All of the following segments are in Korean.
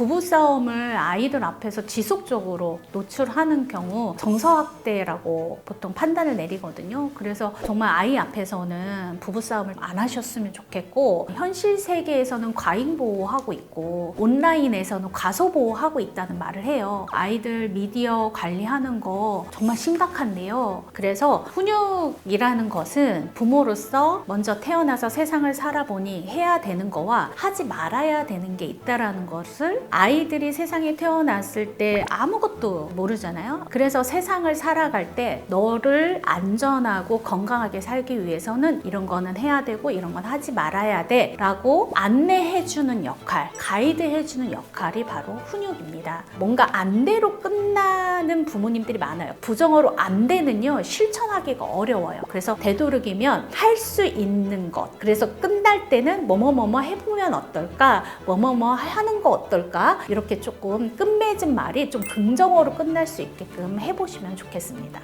부부싸움을 아이들 앞에서 지속적으로 노출하는 경우 정서학대라고 보통 판단을 내리거든요. 그래서 정말 아이 앞에서는 부부싸움을 안 하셨으면 좋겠고 현실 세계에서는 과잉 보호하고 있고 온라인에서는 과소 보호하고 있다는 말을 해요. 아이들 미디어 관리하는 거 정말 심각한데요. 그래서 훈육이라는 것은 부모로서 먼저 태어나서 세상을 살아보니 해야 되는 거와 하지 말아야 되는 게 있다라는 것을 아이들이 세상에 태어났을 때 아무것도 모르잖아요. 그래서 세상을 살아갈 때 너를 안전하고 건강하게 살기 위해서는 이런 거는 해야 되고 이런 건 하지 말아야 돼 라고 안내해주는 역할, 가이드해주는 역할이 바로 훈육입니다. 뭔가 안대로 끝나는 부모님들이 많아요. 부정어로 안대는요, 실천하기가 어려워요. 그래서 되도록이면 할 수 있는 것. 그래서 끝날 때는 뭐뭐뭐뭐 해보면 어떨까? 뭐뭐뭐 하는 거 어떨까? 이렇게 조금 끝맺은 말이 좀 긍정어로 끝날 수 있게끔 해보시면 좋겠습니다.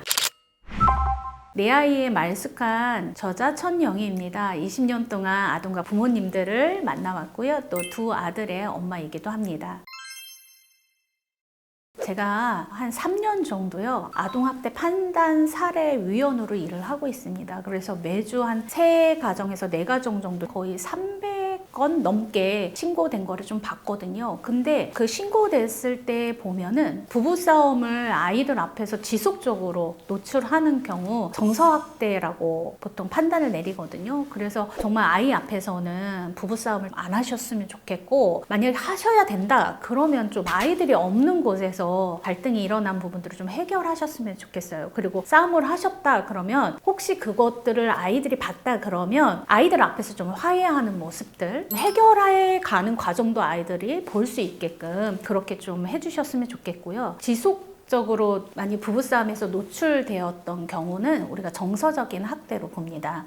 내 아이의 말숙한 저자 천영희입니다. 20년 동안 아동과 부모님들을 만나왔고요. 또 두 아들의 엄마이기도 합니다. 제가 한 3년 정도요, 아동학대 판단 사례 위원으로 일을 하고 있습니다. 그래서 매주 한 세 가정에서 네 가정 정도 거의 300 건 넘게 신고된 거를 좀 봤거든요. 근데 그 신고됐을 때 보면은 부부싸움을 아이들 앞에서 지속적으로 노출하는 경우 정서학대라고 보통 판단을 내리거든요. 그래서 정말 아이 앞에서는 부부싸움을 안 하셨으면 좋겠고, 만약에 하셔야 된다, 그러면 좀 아이들이 없는 곳에서 갈등이 일어난 부분들을 좀 해결하셨으면 좋겠어요. 그리고 싸움을 하셨다 그러면 혹시 그것들을 아이들이 봤다 그러면 아이들 앞에서 좀 화해하는 모습들 해결해 가는 과정도 아이들이 볼 수 있게끔 그렇게 좀 해주셨으면 좋겠고요. 지속 적으로 많이 부부싸움에서 노출되었던 경우는 우리가 정서적인 학대로 봅니다.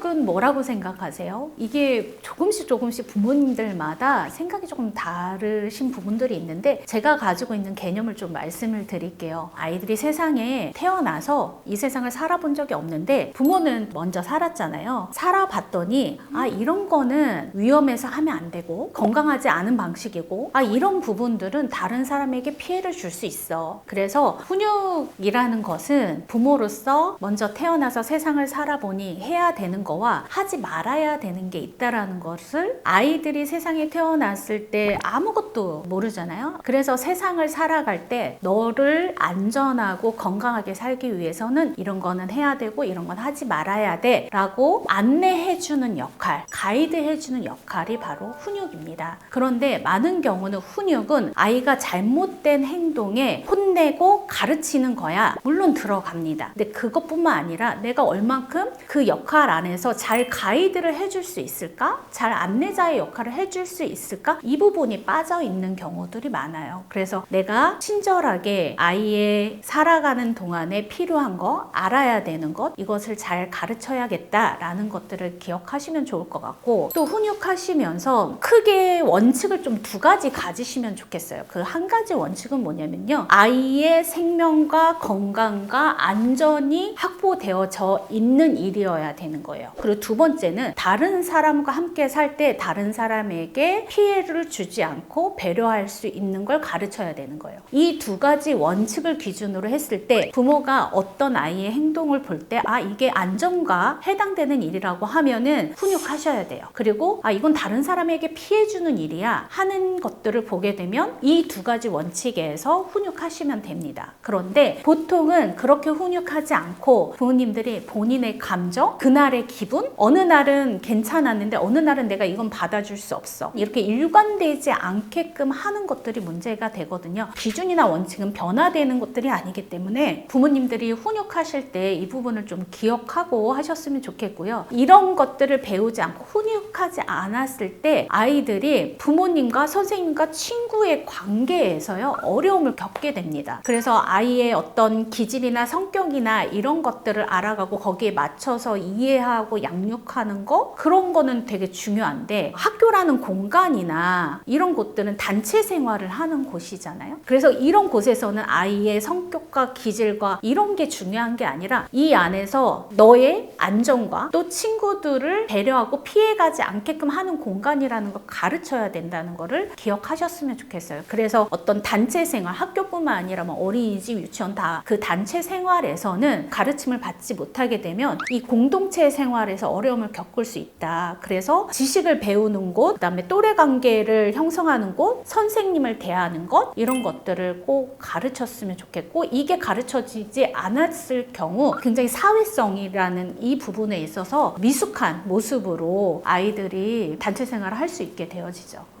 훈육은 뭐라고 생각하세요? 이게 조금씩 조금씩 부모님들마다 생각이 조금 다르신 부분들이 있는데 제가 가지고 있는 개념을 좀 말씀을 드릴게요. 아이들이 세상에 태어나서 이 세상을 살아본 적이 없는데 부모는 먼저 살았잖아요. 살아봤더니 아 이런 거는 위험해서 하면 안 되고 건강하지 않은 방식이고 아 이런 부분들은 다른 사람에게 피해를 줄 수 있어. 그래서 훈육이라는 것은 부모로서 먼저 태어나서 세상을 살아보니 해야 되는 거와 하지 말아야 되는 게 있다라는 것을 아이들이 세상에 태어났을 때 아무것도 모르잖아요. 그래서 세상을 살아갈 때 너를 안전하고 건강하게 살기 위해서는 이런 거는 해야 되고 이런 건 하지 말아야 돼 라고 안내해주는 역할, 가이드해주는 역할이 바로 훈육입니다. 그런데 많은 경우는 훈육은 아이가 잘못된 행동에 혼내고 가르치는 거야. 물론 들어갑니다. 근데 그것뿐만 아니라 내가 얼만큼 그 역할 안에서 잘 가이드를 해줄 수 있을까? 잘 안내자의 역할을 해줄 수 있을까? 이 부분이 빠져 있는 경우들이 많아요. 그래서 내가 친절하게 아이의 살아가는 동안에 필요한 거, 알아야 되는 것, 이것을 잘 가르쳐야겠다라는 것들을 기억하시면 좋을 것 같고, 또 훈육하시면서 크게 원칙을 좀 두 가지 가지시면 좋겠어요. 그 한 가지 원칙은 뭐냐면요. 아이의 생명과 건강과 안전이 확보되어져 있는 일이어야 되는 거예요. 그리고 두 번째는 다른 사람과 함께 살 때 다른 사람에게 피해를 주지 않고 배려할 수 있는 걸 가르쳐야 되는 거예요. 이 두 가지 원칙을 기준으로 했을 때 부모가 어떤 아이의 행동을 볼 때 아 이게 안전과 해당되는 일이라고 하면은 훈육하셔야 돼요. 그리고 아 이건 다른 사람에게 피해 주는 일이야 하는 것들을 보게 되면 이 두 가지 원칙에서 훈육하시면 됩니다. 그런데 보통은 그렇게 훈육하지 않고 부모님들이 본인의 감정, 그날의 기 분, 어느 날은 괜찮았는데 어느 날은 내가 이건 받아줄 수 없어. 이렇게 일관되지 않게끔 하는 것들이 문제가 되거든요. 기준이나 원칙은 변화되는 것들이 아니기 때문에 부모님들이 훈육하실 때 이 부분을 좀 기억하고 하셨으면 좋겠고요. 이런 것들을 배우지 않고 훈육하지 않았을 때 아이들이 부모님과 선생님과 친구의 관계에서요 어려움을 겪게 됩니다. 그래서 아이의 어떤 기질이나 성격이나 이런 것들을 알아가고 거기에 맞춰서 이해하고 양육하는 거 그런 거는 되게 중요한데 학교라는 공간이나 이런 곳들은 단체 생활을 하는 곳이잖아요. 그래서 이런 곳에서는 아이의 성격과 기질과 이런 게 중요한 게 아니라 이 안에서 너의 안전과 또 친구들을 배려하고 피해가지 않게끔 하는 공간이라는 걸 가르쳐야 된다는 거를 기억하셨으면 좋겠어요. 그래서 어떤 단체 생활, 학교뿐만 아니라 뭐 어린이집, 유치원 다 그 단체 생활에서는 가르침을 받지 못하게 되면 이 공동체 생활 에서 어려움을 겪을 수 있다. 그래서 지식을 배우는 곳, 그다음에 또래 관계를 형성하는 곳, 선생님을 대하는 것 이런 것들을 꼭 가르쳤으면 좋겠고 이게 가르쳐지지 않았을 경우 굉장히 사회성이라는 이 부분에 있어서 미숙한 모습으로 아이들이 단체 생활을 할 수 있게 되어지죠.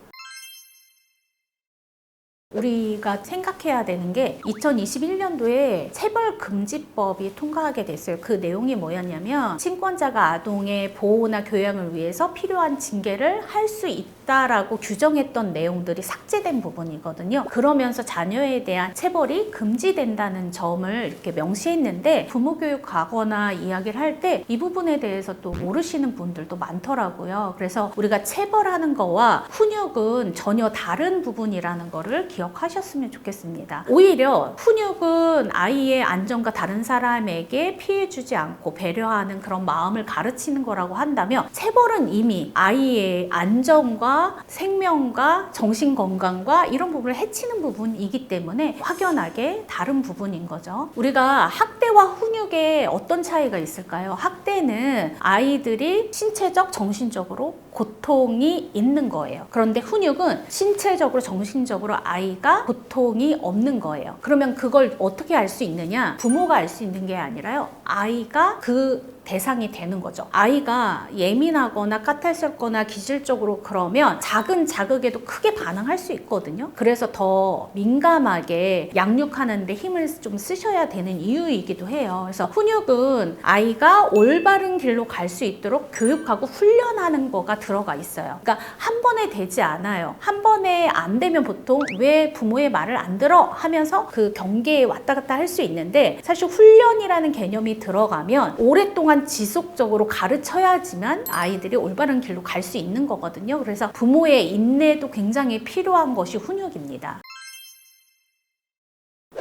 우리가 생각해야 되는 게 2021년도에 체벌금지법이 통과하게 됐어요. 그 내용이 뭐였냐면 친권자가 아동의 보호나 교양을 위해서 필요한 징계를 할 수 있다라고 규정했던 내용들이 삭제된 부분이거든요. 그러면서 자녀에 대한 체벌이 금지된다는 점을 이렇게 명시했는데 부모 교육하거나 이야기를 할 때 이 부분에 대해서 또 모르시는 분들도 많더라고요. 그래서 우리가 체벌하는 거와 훈육은 전혀 다른 부분이라는 거를 기 억하셨으면 좋겠습니다. 오히려 훈육은 아이의 안전과 다른 사람에게 피해 주지 않고 배려하는 그런 마음을 가르치는 거라고 한다면 체벌은 이미 아이의 안전과 생명과 정신 건강과 이런 부분을 해치는 부분이기 때문에 확연하게 다른 부분인 거죠. 우리가 학대와 훈육에 어떤 차이가 있을까요? 학대는 아이들이 신체적, 정신적으로 고통이 있는 거예요. 그런데 훈육은 신체적으로, 정신적으로 아이 가 고통이 없는 거예요. 그러면 그걸 어떻게 알 수 있느냐? 부모가 알 수 있는 게 아니라요. 아이가 그 대상이 되는 거죠. 아이가 예민하거나 까탈스럽거나 기질적으로 그러면 작은 자극에도 크게 반응할 수 있거든요. 그래서 더 민감하게 양육하는데 힘을 좀 쓰셔야 되는 이유이기도 해요. 그래서 훈육은 아이가 올바른 길로 갈 수 있도록 교육하고 훈련하는 거가 들어가 있어요. 그러니까 한 번에 되지 않아요. 한 번에 안 되면 보통 왜 부모의 말을 안 들어 하면서 그 경계에 왔다 갔다 할 수 있는데 사실 훈련이라는 개념이 들어가면 오랫동안 지속적으로 가르쳐야지만 아이들이 올바른 길로 갈 수 있는 거거든요. 그래서 부모의 인내도 굉장히 필요한 것이 훈육입니다.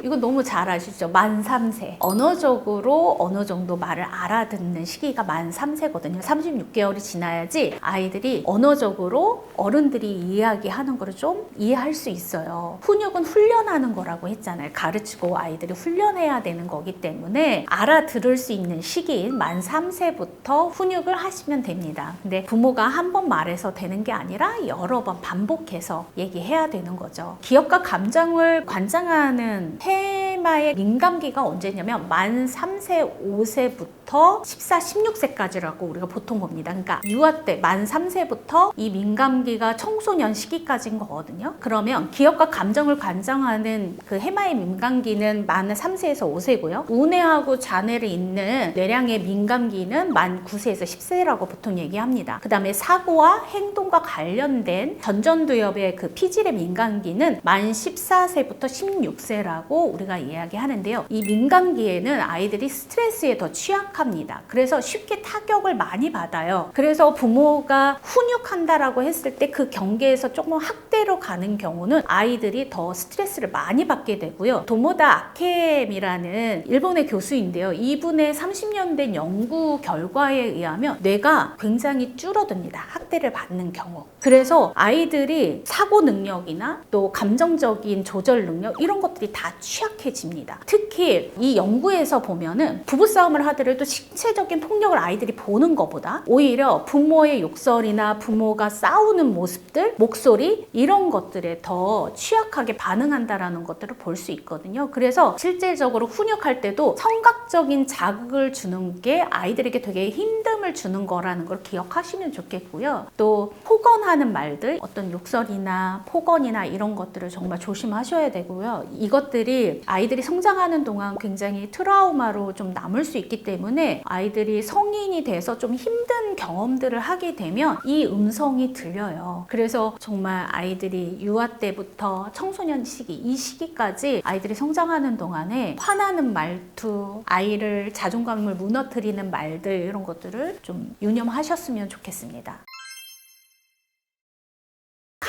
이거 너무 잘 아시죠? 만 3세. 언어적으로 어느 정도 말을 알아듣는 시기가 만 3세거든요. 36개월이 지나야지 아이들이 언어적으로 어른들이 이야기하는 거를 좀 이해할 수 있어요. 훈육은 훈련하는 거라고 했잖아요. 가르치고 아이들이 훈련해야 되는 거기 때문에 알아들을 수 있는 시기인 만 3세부터 훈육을 하시면 됩니다. 근데 부모가 한 번 말해서 되는 게 아니라 여러 번 반복해서 얘기해야 되는 거죠. 기억과 감정을 관장하는 테마의 민감기가 언제냐면 만 3세, 5세부터 14, 16세까지라고 우리가 보통 봅니다. 그러니까 유아 때 만 3세부터 이 민감기가 청소년 시기까지인 거거든요. 그러면 기억과 감정을 관장하는 그 해마의 민감기는 만 3세에서 5세고요. 우뇌하고 잔해를 잇는 뇌량의 민감기는 만 9세에서 10세라고 보통 얘기합니다. 그 다음에 사고와 행동과 관련된 전전두엽의 그 피질의 민감기는 만 14세부터 16세라고 우리가 이야기하는데요. 이 민감기에는 아이들이 스트레스에 더 취약합니다. 그래서 쉽게 타격을 많이 받아요. 그래서 부모가 훈육한다라고 했을 때 그 경계에서 조금 학대로 가는 경우는 아이들이 더 스트레스를 많이 받게 되고요. 도모다 아케미라는 일본의 교수인데요. 이분의 30년 된 연구 결과에 의하면 뇌가 굉장히 줄어듭니다. 학대를 받는 경우. 그래서 아이들이 사고 능력이나 또 감정적인 조절 능력 이런 것들이 다 취약해집니다. 특히 이 연구에서 보면은 부부싸움을 하더라도 신체적인 폭력을 아이들이 보는 것보다 오히려 부모의 욕설이나 부모가 싸우는 모습들, 목소리 이런 것들에 더 취약하게 반응한다라는 것들을 볼 수 있거든요. 그래서 실질적으로 훈육할 때도 청각적인 자극을 주는 게 아이들에게 되게 힘듦을 주는 거라는 걸 기억하시면 좋겠고요. 또 폭언하는 말들, 어떤 욕설이나 폭언이나 이런 것들을 정말 조심하셔야 되고요. 이것들이 아이들이 성장하는 동안 굉장히 트라우마로 좀 남을 수 있기 때문에 아이들이 성인이 돼서 좀 힘든 경험들을 하게 되면 이 음성이 들려요. 그래서 정말 아이들이 유아 때부터 청소년 시기, 이 시기까지 아이들이 성장하는 동안에 화나는 말투, 아이를 자존감을 무너뜨리는 말들 이런 것들을 좀 유념하셨으면 좋겠습니다.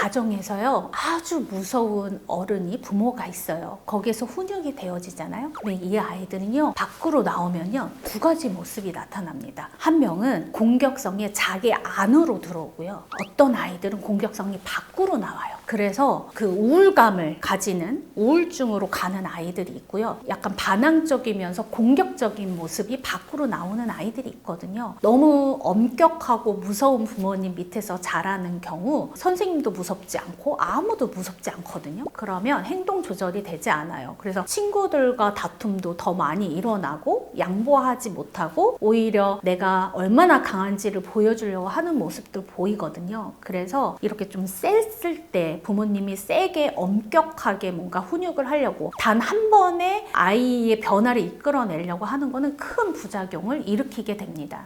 가정에서요 아주 무서운 어른이 부모가 있어요. 거기에서 훈육이 되어지잖아요. 근데 이 아이들은요 밖으로 나오면요 두 가지 모습이 나타납니다. 한 명은 공격성이 자기 안으로 들어오고요. 어떤 아이들은 공격성이 밖으로 나와요. 그래서 그 우울감을 가지는 우울증으로 가는 아이들이 있고요. 약간 반항적이면서 공격적인 모습이 밖으로 나오는 아이들이 있거든요. 너무 엄격하고 무서운 부모님 밑에서 자라는 경우 선생님도 무섭지 않고 아무도 무섭지 않거든요. 그러면 행동 조절이 되지 않아요. 그래서 친구들과 다툼도 더 많이 일어나고 양보하지 못하고 오히려 내가 얼마나 강한지를 보여주려고 하는 모습도 보이거든요. 그래서 이렇게 좀 셌을 때 부모님이 세게 엄격하게 뭔가 훈육을 하려고 단 한 번에 아이의 변화를 이끌어내려고 하는 거는 큰 부작용을 일으키게 됩니다.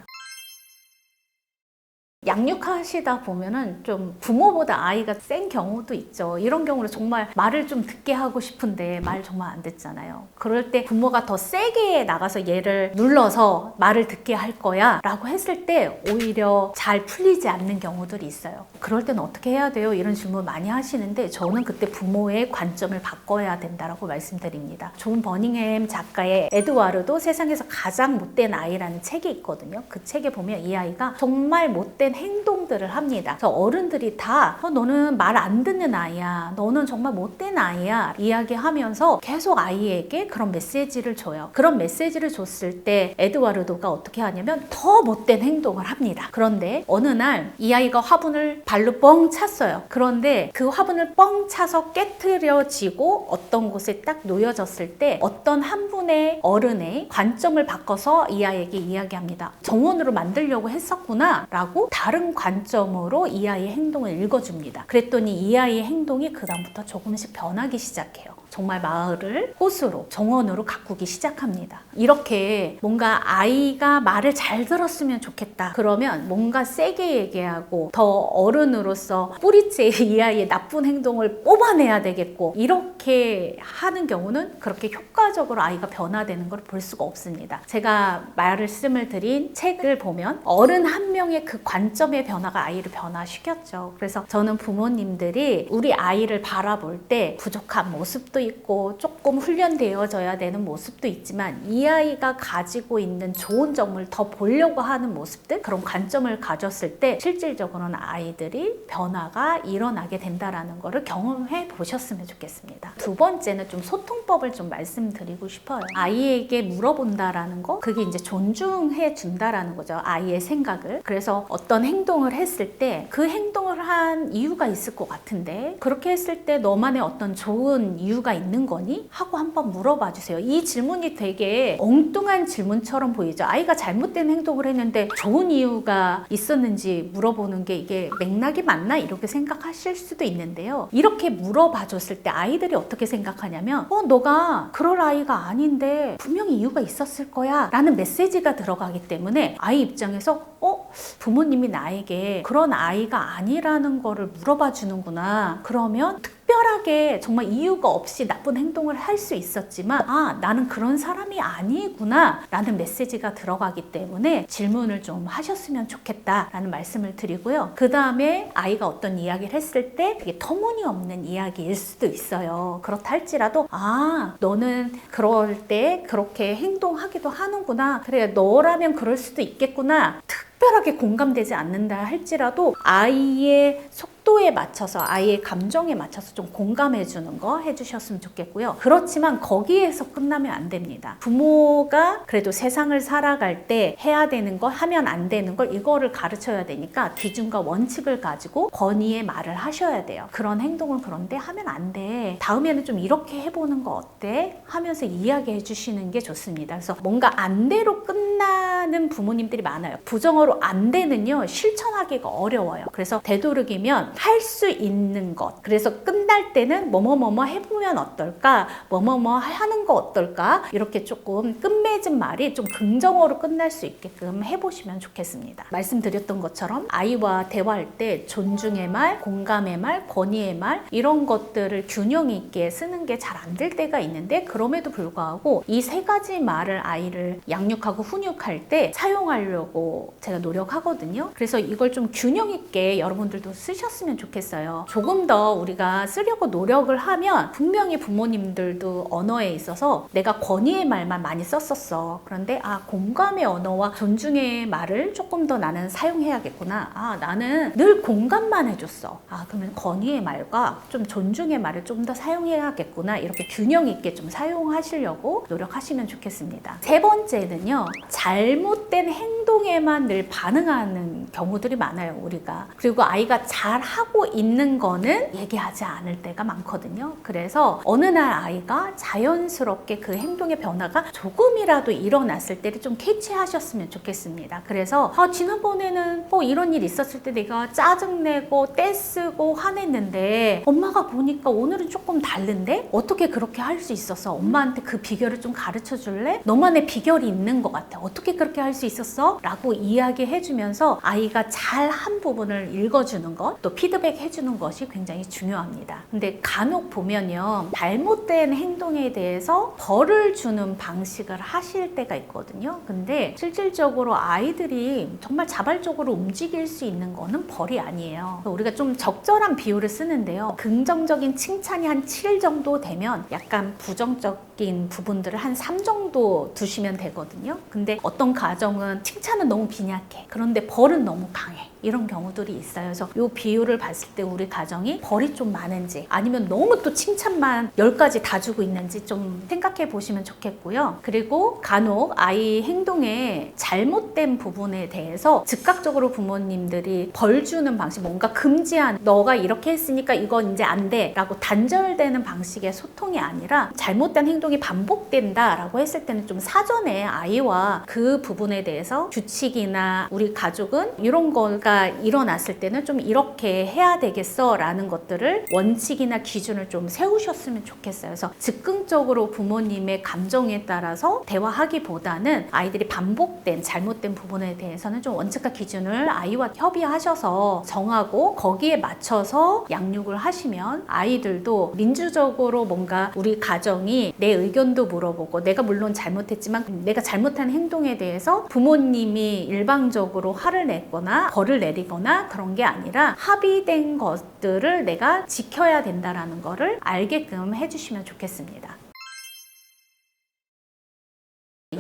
양육하시다 보면은 좀 부모보다 아이가 센 경우도 있죠. 이런 경우는 정말 말을 좀 듣게 하고 싶은데 말 정말 안 듣잖아요. 그럴 때 부모가 더 세게 나가서 얘를 눌러서 말을 듣게 할 거야 라고 했을 때 오히려 잘 풀리지 않는 경우들이 있어요. 그럴 때는 어떻게 해야 돼요? 이런 질문 많이 하시는데 저는 그때 부모의 관점을 바꿔야 된다라고 말씀드립니다. 존 버닝햄 작가의 에드와르도 세상에서 가장 못된 아이라는 책이 있거든요. 그 책에 보면 이 아이가 정말 행동들을 합니다. 그래서 어른들이 다 어, 너는 말 안 듣는 아이야. 너는 정말 못된 아이야. 이야기하면서 계속 아이에게 그런 메시지를 줘요. 그런 메시지를 줬을 때 에드와르도가 어떻게 하냐면 더 못된 행동을 합니다. 그런데 어느 날 이 아이가 화분을 발로 뻥 찼어요. 그런데 그 화분을 뻥 차서 깨트려지고 어떤 곳에 딱 놓여졌을 때 어떤 한 분의 어른의 관점을 바꿔서 이 아이에게 이야기합니다. 정원으로 만들려고 했었구나 라고 다른 관점으로 이 아이의 행동을 읽어줍니다. 그랬더니 이 아이의 행동이 그다음부터 조금씩 변하기 시작해요. 정말 마을을 호수로 정원으로 가꾸기 시작합니다. 이렇게 뭔가 아이가 말을 잘 들었으면 좋겠다. 그러면 뭔가 세게 얘기하고 더 어른으로서 뿌리째 이 아이의 나쁜 행동을 뽑아내야 되겠고 이렇게 하는 경우는 그렇게 효과적으로 아이가 변화되는 걸 볼 수가 없습니다. 제가 말씀을 드린 책을 보면 어른 한 명의 그 관점의 변화가 아이를 변화시켰죠. 그래서 저는 부모님들이 우리 아이를 바라볼 때 부족한 모습도 있고 조금 훈련되어져야 되는 모습도 있지만 이 아이가 가지고 있는 좋은 점을 더 보려고 하는 모습들 그런 관점을 가졌을 때 실질적으로는 아이들이 변화가 일어나게 된다라는 것을 경험해 보셨으면 좋겠습니다. 두 번째는 좀 소통법을 좀 말씀드리고 싶어요. 아이에게 물어본다라는 거 그게 이제 존중해 준다라는 거죠. 아이의 생각을. 그래서 어떤 행동을 했을 때 그 행동을 한 이유가 있을 것 같은데 그렇게 했을 때 너만의 어떤 좋은 이유가 있는 거니? 하고 한번 물어봐 주세요. 이 질문이 되게 엉뚱한 질문처럼 보이죠. 아이가 잘못된 행동을 했는데 좋은 이유가 있었는지 물어보는 게 이게 맥락이 맞나? 이렇게 생각하실 수도 있는데요. 이렇게 물어봐 줬을 때 아이들이 어떻게 생각하냐면 어, 너가 그럴 아이가 아닌데 분명히 이유가 있었을 거야 라는 메시지가 들어가기 때문에 아이 입장에서 어? 부모님이 나에게 그런 아이가 아니라는 거를 물어봐 주는구나. 그러면 특별하게 정말 이유가 없이 나쁜 행동을 할 수 있었지만 아 나는 그런 사람이 아니구나 라는 메시지가 들어가기 때문에 질문을 좀 하셨으면 좋겠다 라는 말씀을 드리고요. 그 다음에 아이가 어떤 이야기를 했을 때 그게 터무니없는 이야기일 수도 있어요. 그렇다 할지라도 아 너는 그럴 때 그렇게 행동하기도 하는구나. 그래 너라면 그럴 수도 있겠구나. 특별하게 공감되지 않는다 할지라도 아이의 속 도에 맞춰서 아이의 감정에 맞춰서 좀 공감해 주는 거 해주셨으면 좋겠고요. 그렇지만 거기에서 끝나면 안 됩니다. 부모가 그래도 세상을 살아갈 때 해야 되는 거 하면 안 되는 걸 이거를 가르쳐야 되니까 기준과 원칙을 가지고 권위의 말을 하셔야 돼요. 그런 행동을 그런데 하면 안 돼. 다음에는 좀 이렇게 해보는 거 어때? 하면서 이야기해 주시는 게 좋습니다. 그래서 뭔가 안대로 끝나는 부모님들이 많아요. 부정어로 안 되는요 실천하기가 어려워요. 그래서 되도록이면 할 수 있는 것. 그래서 끝날 때는 뭐뭐뭐뭐 해보면 어떨까? 뭐뭐뭐 하는 거 어떨까? 이렇게 조금 끝맺은 말이 좀 긍정어로 끝날 수 있게끔 해보시면 좋겠습니다. 말씀드렸던 것처럼 아이와 대화할 때 존중의 말, 공감의 말, 권위의 말 이런 것들을 균형 있게 쓰는 게 잘 안 될 때가 있는데 그럼에도 불구하고 이 세 가지 말을 아이를 양육하고 훈육할 때 사용하려고 제가 노력하거든요. 그래서 이걸 좀 균형 있게 여러분들도 쓰셨으면 쓰셨으면 좋겠어요. 조금 더 우리가 쓰려고 노력을 하면 분명히 부모님들도 언어에 있어서 내가 권위의 말만 많이 썼었어. 그런데 아 공감의 언어와 존중의 말을 조금 더 나는 사용해야겠구나. 아 나는 늘 공감만 해줬어. 아 그러면 권위의 말과 좀 존중의 말을 좀 더 사용해야겠구나. 이렇게 균형 있게 좀 사용하시려고 노력하시면 좋겠습니다. 세 번째는요. 잘못된 행동에만 늘 반응하는 경우들이 많아요, 우리가. 그리고 아이가 잘 하고 있는 거는 얘기하지 않을 때가 많거든요. 그래서 어느 날 아이가 자연스럽게 그 행동의 변화가 조금이라도 일어났을 때를 좀 캐치하셨으면 좋겠습니다. 그래서 아, 지난번에는 뭐 이런 일 있었을 때 내가 짜증내고 떼쓰고 화냈는데 엄마가 보니까 오늘은 조금 다른데 어떻게 그렇게 할 수 있었어? 엄마한테 그 비결을 좀 가르쳐 줄래? 너만의 비결이 있는 것 같아. 어떻게 그렇게 할 수 있었어? 라고 이야기해 주면서 아이가 잘 한 부분을 읽어주는 것, 또 피드백 해주는 것이 굉장히 중요합니다. 근데 간혹 보면요. 잘못된 행동에 대해서 벌을 주는 방식을 하실 때가 있거든요. 근데 실질적으로 아이들이 정말 자발적으로 움직일 수 있는 거는 벌이 아니에요. 우리가 좀 적절한 비율을 쓰는데요. 긍정적인 칭찬이 한 7 정도 되면 약간 부정적인 부분들을 한 3 정도 두시면 되거든요. 근데 어떤 가정은 칭찬은 너무 빈약해. 그런데 벌은 너무 강해. 이런 경우들이 있어요. 그래서 이 비율을 봤을 때 우리 가정이 벌이 좀 많은지 아니면 너무 또 칭찬만 10가지 다 주고 있는지 좀 생각해 보시면 좋겠고요. 그리고 간혹 아이 행동에 잘못된 부분에 대해서 즉각적으로 부모님들이 벌 주는 방식, 뭔가 금지한 너가 이렇게 했으니까 이건 이제 안 돼. 라고 단절되는 방식의 소통이 아니라 잘못된 행동이 반복된다 라고 했을 때는 좀 사전에 아이와 그 부분에 대해서 규칙이나 우리 가족은 이런 거가 일어났을 때는 좀 이렇게 해야 되겠어 라는 것들을 원칙이나 기준을 좀 세우셨으면 좋겠어요. 그래서 즉흥적으로 부모님의 감정에 따라서 대화하기보다는 아이들이 반복된 잘못된 부분에 대해서는 좀 원칙과 기준을 아이와 협의하셔서 정하고 거기에 맞춰서 양육을 하시면 아이들도 민주적으로 뭔가 우리 가정이 내 의견도 물어보고 내가 물론 잘못했지만 내가 잘못한 행동에 대해서 부모님이 일방적으로 화를 냈거나 벌을 내리거나 그런 게 아니라 합의 된 것들을 내가 지켜야 된다라는 거를 알게끔 해주시면 좋겠습니다.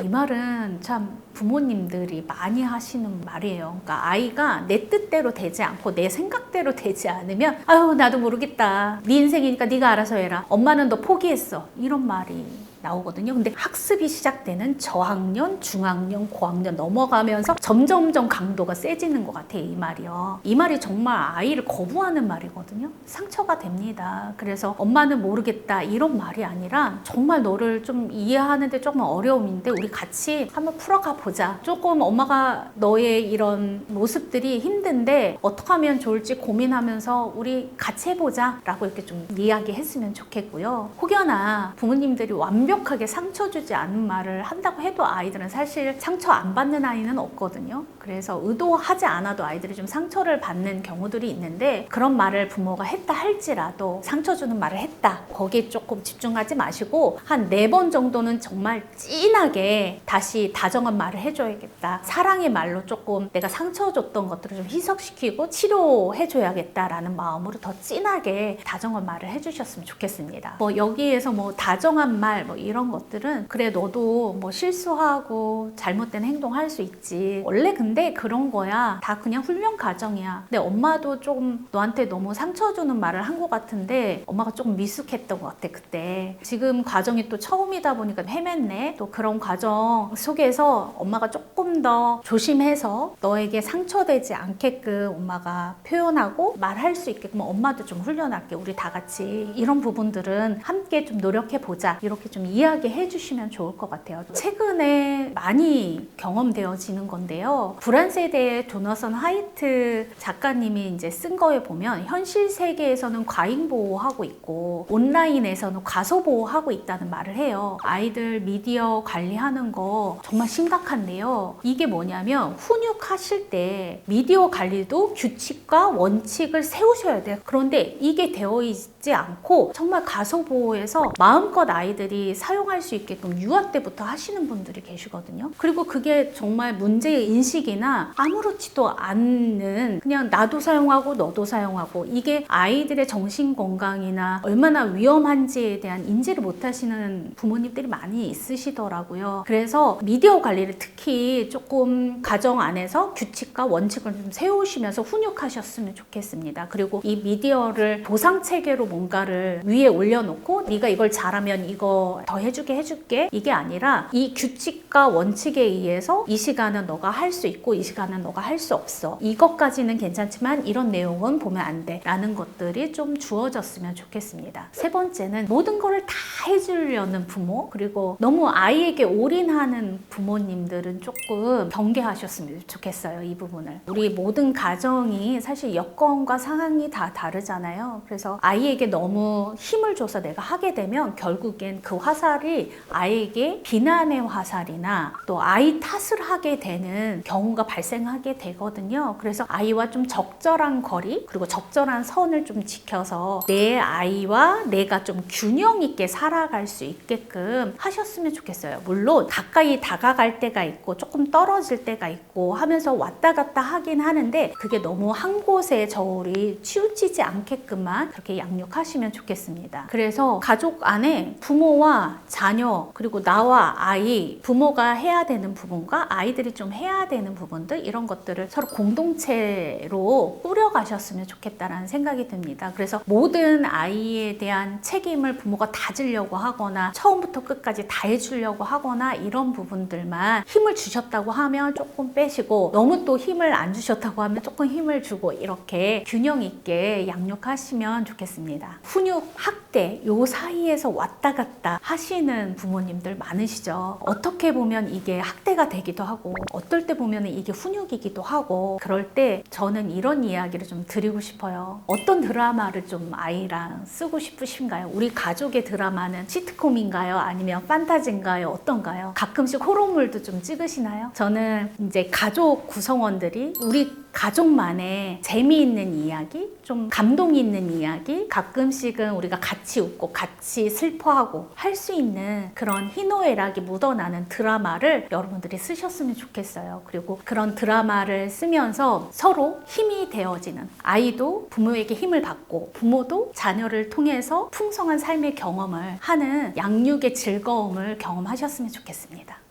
이 말은 참 부모님들이 많이 하시는 말이에요. 그러니까 아이가 내 뜻대로 되지 않고 내 생각대로 되지 않으면 아유 나도 모르겠다. 네 인생이니까 네가 알아서 해라. 엄마는 너 포기했어. 이런 말이 나오거든요. 근데 학습이 시작되는 저학년, 중학년, 고학년 넘어가면서 점점점 강도가 세지는 것 같아요. 이 말이요. 이 말이 정말 아이를 거부하는 말이거든요. 상처가 됩니다. 그래서 엄마는 모르겠다 이런 말이 아니라 정말 너를 좀 이해하는데 조금 어려움인데 우리 같이 한번 풀어가 보자. 조금 엄마가 너의 이런 모습들이 힘든데 어떻게 하면 좋을지 고민하면서 우리 같이 해보자 라고 이렇게 좀 이야기했으면 좋겠고요. 혹여나 부모님들이 완벽 완벽하게 상처 주지 않은 말을 한다고 해도 아이들은 사실 상처 안 받는 아이는 없거든요. 그래서 의도하지 않아도 아이들이 좀 상처를 받는 경우들이 있는데 그런 말을 부모가 했다 할지라도 상처 주는 말을 했다. 거기에 조금 집중하지 마시고 한 네 번 정도는 정말 진하게 다시 다정한 말을 해줘야겠다. 사랑의 말로 조금 내가 상처 줬던 것들을 좀 희석시키고 치료해줘야겠다라는 마음으로 더 진하게 다정한 말을 해주셨으면 좋겠습니다. 뭐 여기에서 뭐 다정한 말, 뭐 이런 것들은 그래 너도 뭐 실수하고 잘못된 행동할 수 있지. 원래 근데 그런 거야. 다 그냥 훈련 과정이야. 근데 엄마도 좀 너한테 너무 상처 주는 말을 한 것 같은데 엄마가 조금 미숙했던 것 같아 그때. 지금 과정이 또 처음이다 보니까 헤맸네. 또 그런 과정 속에서 엄마가 조금 더 조심해서 너에게 상처되지 않게끔 엄마가 표현하고 말할 수 있게끔 엄마도 좀 훈련할게. 우리 다 같이. 이런 부분들은 함께 좀 노력해 보자. 이렇게 좀 이야기해 주시면 좋을 것 같아요. 최근에 많이 경험되어지는 건데요. 불안 세대의 조너선 하이트 작가님이 이제 쓴 거에 보면 현실 세계에서는 과잉 보호하고 있고 온라인에서는 과소 보호하고 있다는 말을 해요. 아이들 미디어 관리하는 거 정말 심각한데요. 이게 뭐냐면 훈육하실 때 미디어 관리도 규칙과 원칙을 세우셔야 돼요. 그런데 이게 되어 있지 않고 정말 가소 보호에서 마음껏 아이들이 사용할 수 있게끔 유아 때부터 하시는 분들이 계시거든요. 그리고 그게 정말 문제의 인식이나 아무렇지도 않는 그냥 나도 사용하고 너도 사용하고 이게 아이들의 정신 건강이나 얼마나 위험한지에 대한 인지를 못 하시는 부모님들이 많이 있으시더라고요. 그래서 미디어 관리를 특히 조금 가정 안에서 규칙과 원칙을 좀 세우시면서 훈육하셨으면 좋겠습니다. 그리고 이 미디어를 보상 체계로 뭔가를 위에 올려놓고 네가 이걸 잘하면 이거 더 해주게 해줄게. 이게 아니라 이 규칙과 원칙에 의해서 이 시간은 너가 할 수 있고 이 시간은 너가 할 수 없어. 이것까지는 괜찮지만 이런 내용은 보면 안 돼. 라는 것들이 좀 주어졌으면 좋겠습니다. 세 번째는 모든 거를 다 해주려는 부모 그리고 너무 아이에게 올인하는 부모님들은 조금 경계하셨으면 좋겠어요 이 부분을. 우리 모든 가정이 사실 여건과 상황이 다 다르잖아요. 그래서 아이에게 너무 힘을 줘서 내가 하게 되면 결국엔 그 화 살이 아이에게 비난의 화살이나 또 아이 탓을 하게 되는 경우가 발생하게 되거든요. 그래서 아이와 좀 적절한 거리 그리고 적절한 선을 좀 지켜서 내 아이와 내가 좀 균형 있게 살아갈 수 있게끔 하셨으면 좋겠어요. 물론 가까이 다가갈 때가 있고 조금 떨어질 때가 있고 하면서 왔다 갔다 하긴 하는데 그게 너무 한 곳에 저울이 치우치지 않게끔만 그렇게 양육하시면 좋겠습니다. 그래서 가족 안에 부모와 자녀 그리고 나와 아이 부모가 해야 되는 부분과 아이들이 좀 해야 되는 부분들 이런 것들을 서로 공동체로 뿌려가셨으면 좋겠다라는 생각이 듭니다. 그래서 모든 아이에 대한 책임을 부모가 다 지려고 하거나 처음부터 끝까지 다 해주려고 하거나 이런 부분들만 힘을 주셨다고 하면 조금 빼시고 너무 또 힘을 안 주셨다고 하면 조금 힘을 주고 이렇게 균형 있게 양육하시면 좋겠습니다. 훈육, 학대 요 사이에서 왔다 갔다 하시는 부모님들 많으시죠. 어떻게 보면 이게 학대가 되기도 하고 어떨 때 보면 이게 훈육이기도 하고 그럴 때 저는 이런 이야기를 좀 드리고 싶어요. 어떤 드라마를 좀 아이랑 쓰고 싶으신가요? 우리 가족의 드라마는 시트콤인가요? 아니면 판타지인가요? 어떤가요? 가끔씩 호러물도 좀 찍으시나요? 저는 이제 가족 구성원들이 우리 가족만의 재미있는 이야기, 좀 감동 있는 이야기, 가끔씩은 우리가 같이 웃고 같이 슬퍼하고 할수 있는 그런 희노애락이 묻어나는 드라마를 여러분들이 쓰셨으면 좋겠어요. 그리고 그런 드라마를 쓰면서 서로 힘이 되어지는 아이도 부모에게 힘을 받고 부모도 자녀를 통해서 풍성한 삶의 경험을 하는 양육의 즐거움을 경험하셨으면 좋겠습니다.